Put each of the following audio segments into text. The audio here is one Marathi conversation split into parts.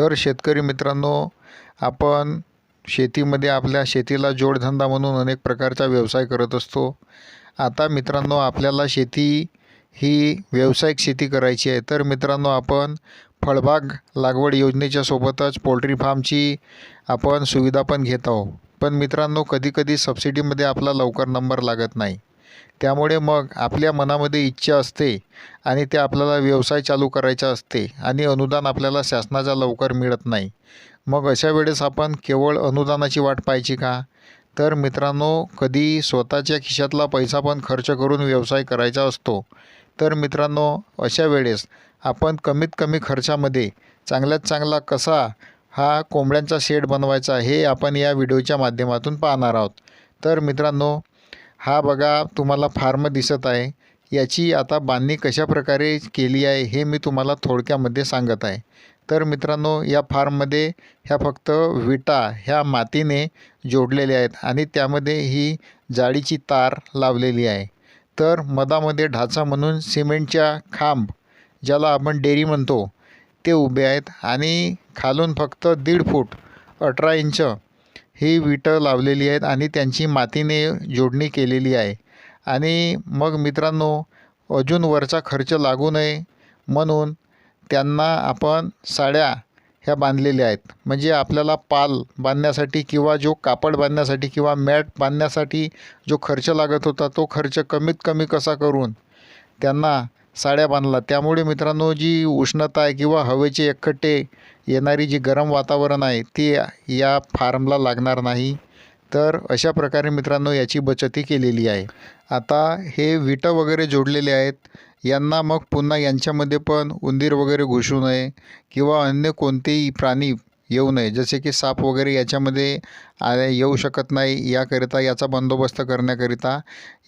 तर शेतकरी मित्रांनो आपण शेतीमध्ये आपल्या शेतीला जोडधंदा म्हणून अनेक प्रकारचा व्यवसाय करत असतो. आता मित्रांनो आपल्याला शेती ही व्यावसायिक शेती करायची आहे. तर मित्रांनो आपण फळबाग लागवड योजनेच्या सोबतच पोल्ट्री फार्मची आपण सुविधा पण घेत आहोत. पण मित्रांनो कधीकधी सबसिडीमध्ये आपला लवकर नंबर लागत नाही. त्यामुळे मग आपल्या मनामध्ये इच्छा असते आणि ते आपल्याला व्यवसाय चालू करायचा असते आणि अनुदान आपल्याला शासनाच्या लवकर मिळत नाही. मग अशा वेळेस आपण केवळ अनुदानाची वाट पाहायची का? तर मित्रांनो कधी स्वतःच्या खिशातला पैसा पण खर्च करून व्यवसाय करायचा असतो तर मित्रांनो अशा वेळेस आपण कमीत कमी खर्चामध्ये चांगल्यात चांगला कसा हा कोंबड्यांचा शेड बनवायचा हे आपण या व्हिडिओच्या माध्यमातून पाहणार आहोत. तर मित्रांनो हा बघा तुम्हाला फार्म दिसत आहे. याची आता बांधणी कशाप्रकारे केली आहे हे मी तुम्हाला थोडक्यामध्ये सांगत आहे. तर मित्रांनो या फार्ममध्ये ह्या फक्त विटा ह्या मातीने जोडलेल्या आहेत आणि त्यामध्ये ही जाळीची तार लावलेली आहे. तर मधामध्ये ढाचा म्हणून सिमेंटच्या खांब ज्याला आपण डेरी म्हणतो ते उभे आहेत आणि खालून फक्त दीड फूट अठरा इंच ही विटं लावलेली आहेत आणि त्यांची मातीने जोडणी केलेली आहे. आणि मग मित्रांनो अजून वरचा खर्च लागू नये म्हणून त्यांना आपण साड्या ह्या बांधलेल्या आहेत. म्हणजे आपल्याला पाल बांधण्यासाठी किंवा जो कापड बांधण्यासाठी किंवा मॅट बांधण्यासाठी जो खर्च लागत होता तो खर्च कमीत कमी कसा करून त्यांना साड्या बांधला. त्यामुळे मित्रांनो जी उष्णता आहे किंवा हवेचे एकखट्टे येणारी जी गरम वातावरण आहे ती या फार्मला लागणार नाही. तर अशा प्रकारे मित्रांनो याची बचती केलेली आहे. आता हे विटं वगैरे जोडलेले आहेत. यांना मग पुन्हा यांच्यामध्ये पण उंदीर वगैरे घुसू नये किंवा अन्य कोणतेही प्राणी येऊ नये. जसे की साप वगैरे याच्यामध्ये आ येऊ शकत नाही. याकरिता याचा बंदोबस्त करण्याकरिता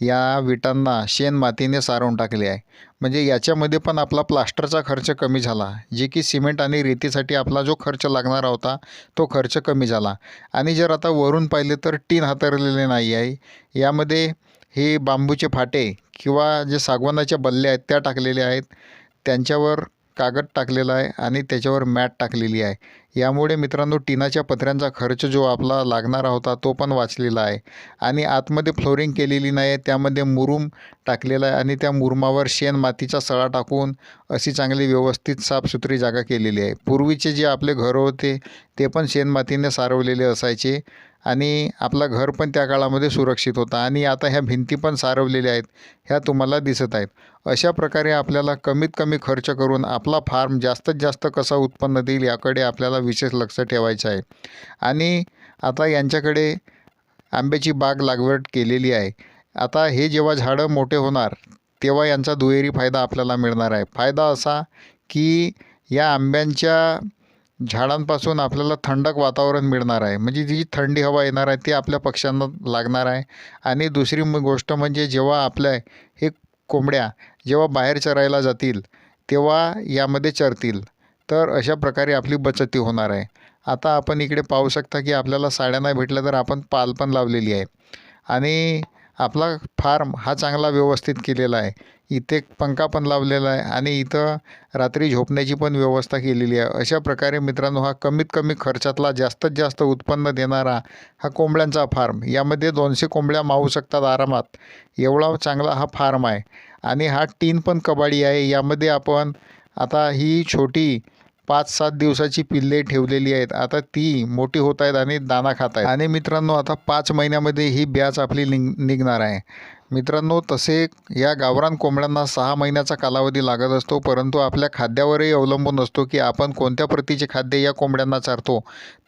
या विटांना शेण मातीने सारवून टाकले आहे. म्हणजे याच्यामध्ये पण आपला प्लास्टरचा खर्च कमी झाला. जे की सिमेंट आणि रेतीसाठी आपला जो खर्च लागणारा होता तो खर्च कमी झाला. आणि जर आता वरून पाहिले तर टीन हातरलेले नाही आहे. यामध्ये हे बांबूचे फाटे किंवा जे सागवानाच्या बल्ल्या आहेत त्या टाकलेल्या आहेत. त्यांच्यावर कागद टाकलेला आहे आणि त्याच्यावर मॅट टाकलेली आहे. यामुळे मित्रांनो टिनाच्या पत्र्यांचा खर्च जो आपला लागणारा होता तो पण वाचलेला आहे. आणि आतमध्ये फ्लोरिंग केलेली नाही आहे त्यामध्ये मुरूम टाकलेला आहे आणि त्या मुरुमावर शेण मातीचा सळा टाकून अशी चांगली व्यवस्थित साफसुथरी जागा केलेली आहे. पूर्वीचे जे आपले घरं होते ते पण शेणमातीने सारवलेले असायचे. आणि आपलं घर पण त्या काळामध्ये सुरक्षित होतं आणि आता ह्या भिंती पण सारवलेल्या आहेत ह्या तुम्हाला दिसत आहेत. अशा प्रकारे आपल्याला कमीत कमी खर्च करून आपला फार्म जास्तीत जास्त कसा उत्पन्न देईल याकडे आपल्याला विशेष लक्ष ठेवायचं आहे. आणि आता यांच्याकडे आंब्याची बाग लागवड केलेली आहे. आता हे जेव्हा झाडं मोठे होणार तेव्हा यांचा दुहेरी फायदा आपल्याला मिळणार आहे. फायदा असा की या आंब्यांच्या झाडांपासून आपल्याला थंडक वातावरण मिळणार आहे. म्हणजे जी थंडी हवा येणार आहे ती आपल्या पक्ष्यांना लागणार आहे. आणि दुसरी गोष्ट म्हणजे जेव्हा आपल्या हे कोंबड्या जेव्हा बाहेर चरायला जातील तेव्हा यामध्ये चरतील. तर अशा प्रकारे आपली बचती होणार आहे. आता आपण इकडे पाहू शकता की आपल्याला साड्या नाही भेटल्या तर आपण पाल पण लावलेली आहे. आणि आपला फार्म हा चांगला व्यवस्थित केलेला आहे. इथे पंखा पण लावलेला आहे आणि इथं रात्री झोपण्याची पण व्यवस्था केलेली आहे. अशा प्रकारे मित्रांनो हा कमीत कमी खर्चातला जास्तीत जास्त उत्पन्न देणारा हा कोंबड्यांचा फार्म. यामध्ये दोनशे कोंबड्या मावू शकतात आरामात. एवढा चांगला हा फार्म आहे. आणि हा टीन पण कबाडी आहे. यामध्ये आपण आता ही छोटी पाच सात दिवसाची पिल्ले ठेवलेली आहेत. आता ती मोठी होत आहेत आणि दाना खात आहेत. आणि मित्रांनो आता पाच महिन्यामध्ये ही ब्याच आपली निघ निघणार आहे. मित्रांनो तसे या गावरान कोंबड्यांना सहा महिन्याचा कालावधी लागत असतो परंतु आपल्या खाद्यावरही अवलंबून असतो की आपण कोणत्या प्रतीचे खाद्य या कोंबड्यांना चारतो.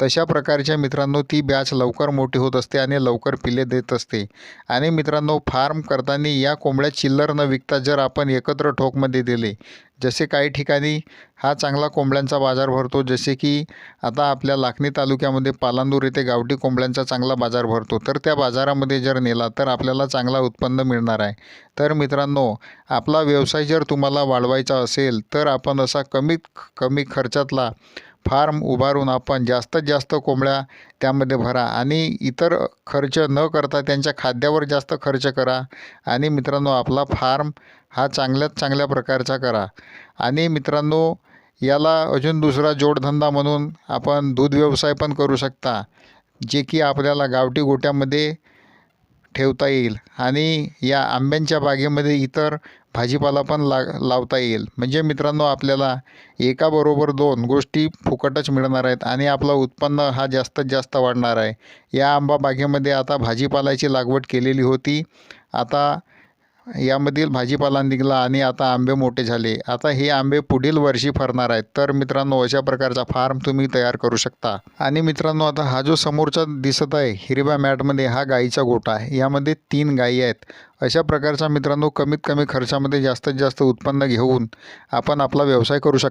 तशा प्रकारच्या मित्रांनो ती बॅच लवकर मोठी होत असते आणि लवकर पिले देत असते. आणि मित्रांनो फार्म करताना या कोंबड्या चिल्लर न विकता जर आपण एकत्र ठोकमध्ये दिले जसे काही ठिकाणी हा चांगला कोंबड्यांचा बाजार भरतो जसे की आता आपल्या लाखणी तालुक्यामध्ये पालांदूर येथे गावठी कोंबड्यांचा चांगला बाजार भरतो तर त्या बाजारामध्ये जर नेला तर आपल्याला चांगला उत्पन्न मिळणार आहे. तर मित्रांनो आपला व्यवसाय जर तुम्हाला वाढवायचा असेल तर आपण असा कमीत कमी खर्चातला फार्म उभारून आपण जास्तीत जास्त कोंबड्या त्यामध्ये भरा आणि इतर खर्च न करता त्यांच्या खाद्यावर जास्त खर्च करा आणि मित्रांनो आपला फार्म हा चांगल्यात चांगल्या प्रकारचा करा. आणि मित्रांनो याला अजून दुसरा जोडधंदा म्हणून आपण दूध व्यवसाय पण करू शकता जे की आपल्याला गावठी गोट्यामध्ये ठेवता येईल आणि या आंब्यांच्या बागेमध्ये इतर भाजीपाला पण ला लावता येईल. म्हणजे मित्रांनो आपल्याला एकाबरोबर दोन गोष्टी फुकटच मिळणार आहेत आणि आपलं उत्पन्न हा जास्तीत जास्त वाढणार आहे. या आंबा बागेमध्ये आता भाजीपाल्याची लागवड केलेली होती. आता यामधील भाजीपाला निघाला आणि आता आंबे मोठे झाले. आता हे आंबे पुढील वर्षी फरणार आहेत. तर मित्रांनो अशा प्रकारचा फार्म तुम्ही तयार करू शकता. आणि मित्रांनो आता हा जो समोरचा दिसत आहे हिरव्या मॅटमध्ये हा गाईचा गोठा आहे. यामध्ये तीन गायी आहेत. अशा प्रकारचा मित्रांनो कमीत कमी खर्चामध्ये जास्तीत जास्त उत्पन्न घेऊन आपण आपला व्यवसाय करू शकता.